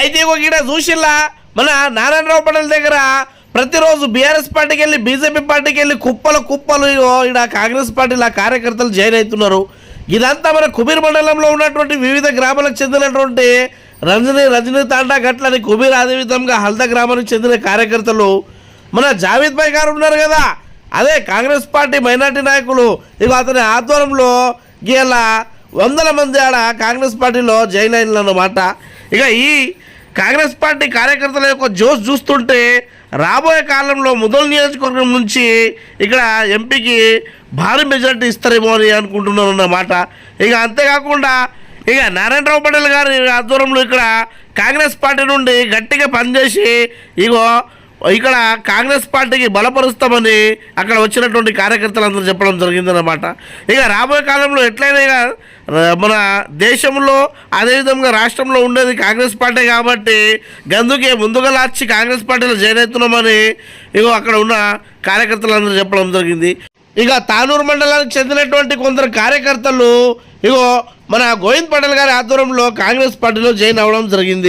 అయితే ఒక ఇక్కడ చూసిల్లా? మన నారాయణరావు పటేల్ దగ్గర ప్రతిరోజు బీఆర్ఎస్ పార్టీకి వెళ్ళి బీజేపీ పార్టీకి వెళ్ళి కుప్పలు కుప్పలు ఇక్కడ ఈడ కాంగ్రెస్ పార్టీల కార్యకర్తలు జాయిన్ అవుతున్నారు. ఇదంతా మన కుబీర్ మండలంలో ఉన్నటువంటి వివిధ గ్రామాలకు చెందినటువంటి రంజని రజనీ తాండా గట్లని కుబీర్ అదేవిధంగా హల్దా గ్రామానికి చెందిన కార్యకర్తలు. మన జావేద్ భాయ్ గారు ఉన్నారు కదా? అదే కాంగ్రెస్ పార్టీ మైనార్టీ నాయకులు. ఇక అతని ఆధ్వర్యంలో గీల వందల మంది ఆడ కాంగ్రెస్ పార్టీలో జాయిన్ అయినారు అన్నమాట ఇక ఈ కాంగ్రెస్ పార్టీ కార్యకర్తల యొక్క జోష్ చూస్తుంటే రాబోయే కాలంలో ముదల్ నియోజకవర్గం నుంచి ఇక్కడ ఎంపీకి భారీ మెజార్టీ ఇస్తారేమో అని అనుకుంటున్నాను అన్నమాట ఇక అంతేకాకుండా ఇక నారాయణరావు పటేల్ గారి ఆధ్వర్యంలో ఇక్కడ కాంగ్రెస్ పార్టీ నుండి గట్టిగా పనిచేసి ఇగో ఇక్కడ కాంగ్రెస్ పార్టీకి బలపరుస్తామని అక్కడ వచ్చినటువంటి కార్యకర్తలందరూ చెప్పడం జరిగిందన్నమాట. ఇక రాబోయే కాలంలో ఎట్లయినా ఇక మన దేశంలో అదేవిధంగా రాష్ట్రంలో ఉండేది కాంగ్రెస్ పార్టీ కాబట్టి గందుకే ముందుగా లాచి కాంగ్రెస్ పార్టీలో జాయిన్ అవుతున్నామని ఇగో అక్కడ ఉన్న కార్యకర్తలందరూ చెప్పడం జరిగింది. ఇక తానూరు మండలానికి చెందినటువంటి కొందరు కార్యకర్తలు ఇగో మన గోవింద్ పటేల్ గారి ఆధ్వర్యంలో కాంగ్రెస్ పార్టీలో జాయిన్ అవ్వడం జరిగింది.